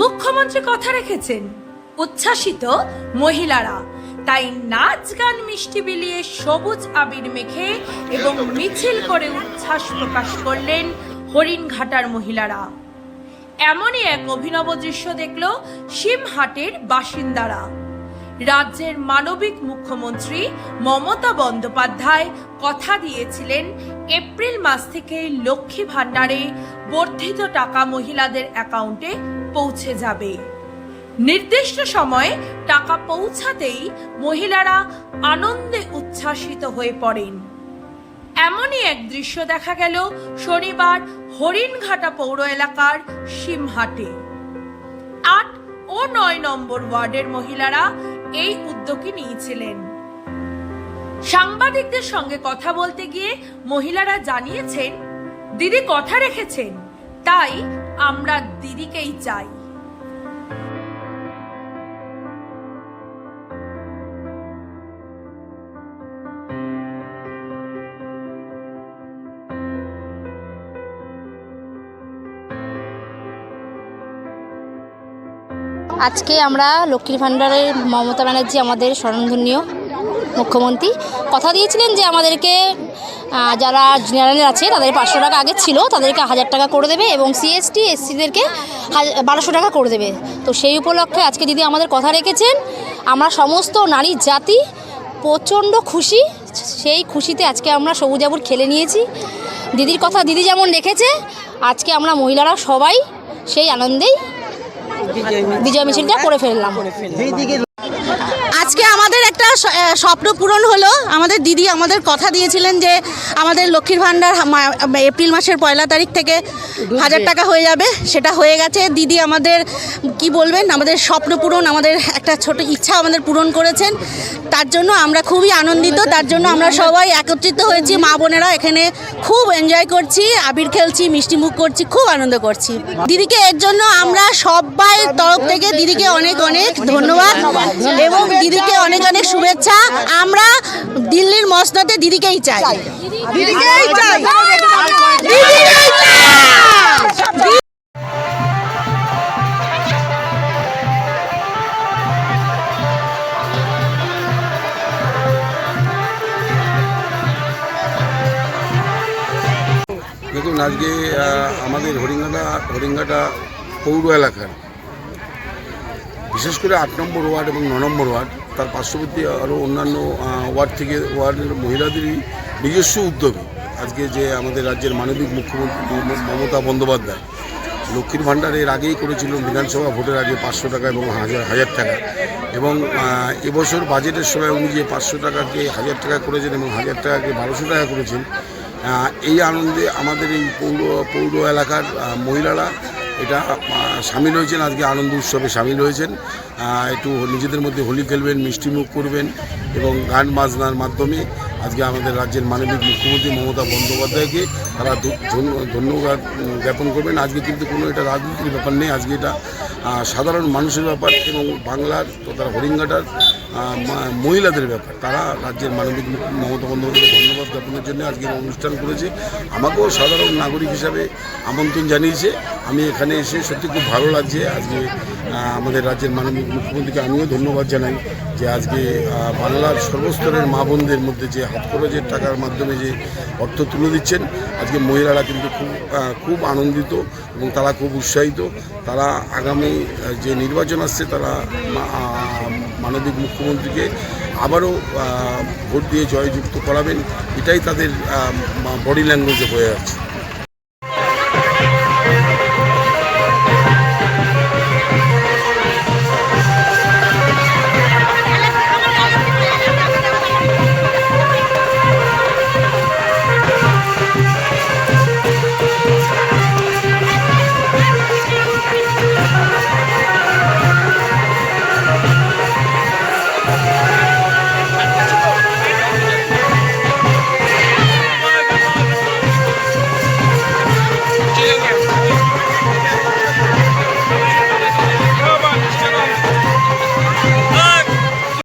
মুখ্যমন্ত্রী কথা রেখেছেন। উচ্ছ্বাসিত মহিলারা। তাই নাচ গান মিষ্টি বিলিয়ে সবুজ আবির মেখে এবং মিছিল করে উচ্ছ্বাস প্রকাশ করলেন হরিণঘাটার মহিলারা। এমনই এক অভিনব দৃশ্য দেখল সিমহাটের বাসিন্দারা। রাজ্যের মানবিক মুখ্যমন্ত্রী মমতা বন্দ্যোপাধ্যায় কথা দিয়েছিলেন, এপ্রিল মাস থেকে লক্ষ্মী ভাণ্ডারে বর্ধিত টাকা মহিলাদের অ্যাকাউন্টে পৌঁছে যাবে। নির্দিষ্ট সময়ে টাকা পৌঁছাতেই মহিলারা আনন্দে উচ্ছ্বাসিত হয়ে পড়েন। এমনই এক দৃশ্য দেখা গেল শনিবার হরিণঘাটা পৌর এলাকার সিমহাটে। আট ও নয় নম্বর ওয়ার্ডের মহিলারা এই উদ্যোগই নিয়েছিলেন। সাংবাদিকদের সঙ্গে কথা বলতে গিয়ে মহিলারা জানিয়েছেন, দিদি কথা রেখেছেন, তাই আমরা দিদিকেই চাই। আজকে আমরা লক্ষ্মীর ভাণ্ডারের মমতা ব্যানার্জি আমাদের স্মরণধন্য মুখ্যমন্ত্রী। কথা দিয়েছিলেন যে আমাদেরকে যারা জেনারেল আছে, তাদের পাঁচশো টাকা আগে ছিল, তাদেরকে হাজার টাকা করে দেবে এবং সিএসটি এসসিদেরকে বারোশো টাকা করে দেবে। তো সেই উপলক্ষে আজকে দিদি আমাদের কথা রেখেছেন। আমরা সমস্ত নারী জাতি প্রচণ্ড খুশি। সেই খুশিতে আজকে আমরা সবুজাবুর খেলে নিয়েছি। দিদির কথা দিদি যেমন রেখেছে, আজকে আমরা মহিলারা সবাই সেই আনন্দেই বিজয় মিছিলটা করে ফেললাম। আজকে আমাদের একটা স্বপ্ন পূরণ হলো। আমাদের দিদি আমাদের কথা দিয়েছিলেন যে আমাদের লক্ষ্মীর ভাণ্ডার এপ্রিল মাসের পয়লা তারিখ থেকে হাজার টাকা হয়ে যাবে। সেটা হয়ে গেছে। দিদি আমাদের কি বলবেন আমাদের স্বপ্ন পূরণ আমাদের একটা ছোট ইচ্ছা আমাদের পূরণ করেছেন। তার জন্য আমরা খুবই আনন্দিত। তার জন্য আমরা সবাই একত্রিত হয়েছি। মা বোনেরা এখানে খুব এনজয় করছি। আবির খেলছি মিষ্টি মুখ করছি খুব আনন্দ করছি। দিদিকে এর জন্য আমরা সবাই তরফ থেকে দিদিকে অনেক অনেক ধন্যবাদ। এবং দিদিকে অনেক অনেক শুভেচ্ছা। আমরা দিল্লির মসনদে দিদিকেই চাই। দিদিকেই চাই। দেখুন, আজকে আমাদের হরিঙ্গাটা হরিঙ্গাটা পৌর এলাকার। বিশেষ করে আট নম্বর ওয়ার্ড এবং ন নম্বর ওয়ার্ড। তার পার্শ্ববর্তী আরও অন্যান্য ওয়ার্ড থেকে, ওয়ার্ডের মহিলাদেরই নিজস্ব উদ্যোগে আজকে যে আমাদের রাজ্যের মানবিক মুখ্যমন্ত্রী মমতা বন্দ্যোপাধ্যায় লক্ষ্মীর ভাণ্ডার এর আগেই করেছিল বিধানসভা ভোটের আগে পাঁচশো টাকা এবং হাজার হাজার টাকা এবং এবছর বাজেটের সময় উনি যে পাঁচশো টাকাকে, হাজার টাকা করেছেন এবং হাজার টাকাকে বারোশো টাকা করেছেন এই আনন্দে আমাদের এই পৌর পৌর এলাকার মহিলারা এটা সামিল হয়েছেন, আজকে আনন্দ উৎসবে সামিল হয়েছেন। একটু নিজেদের মধ্যে হোলি খেলবেন মিষ্টিমুখ করবেন এবং গান বাজনার মাধ্যমে আজকে আমাদের রাজ্যের মানবিক মুখ্যমন্ত্রী মমতা বন্দ্যোপাধ্যায়কে তারা ধন্যবাদ জ্ঞাপন করবেন। আজকে কিন্তু কোনো এটা রাজনীতির ব্যাপার নেই, আজকে এটা সাধারণ মানুষের ব্যাপার এবং বাংলার তথা হরিঙ্গাটার মহিলাদের ব্যাপার। তারা রাজ্যের মানবিক মমতা বন্দ্যোপাধ্যায়কে ধন্যবাদ জ্ঞাপনের জন্য আজকে অনুষ্ঠান করেছে। আমাকেও সাধারণ নাগরিক হিসাবে আমন্ত্রণ জানিয়েছে। আমি এখানে এসে সত্যি খুব ভালো লাগছে। আজকে আমাদের রাজ্যের মাননীয় মুখ্যমন্ত্রীকে আমিও ধন্যবাদ জানাই যে আজকে বাংলার সর্বস্তরের মা বোনদের মধ্যে যে হাত খরচের টাকার মাধ্যমে যে অর্থ তুলে দিচ্ছেন, আজকে মহিলারা কিন্তু খুব খুব আনন্দিত এবং তারা খুব উৎসাহিত। তারা আগামী যে নির্বাচন আসছে, তারা মা- আহ, মানবিক মুখ্যমন্ত্রীকে আবারও ভোট দিয়ে জয়যুক্ত করাবেন এটাই তাদের বডি ল্যাঙ্গুয়েজে হয়ে যাচ্ছে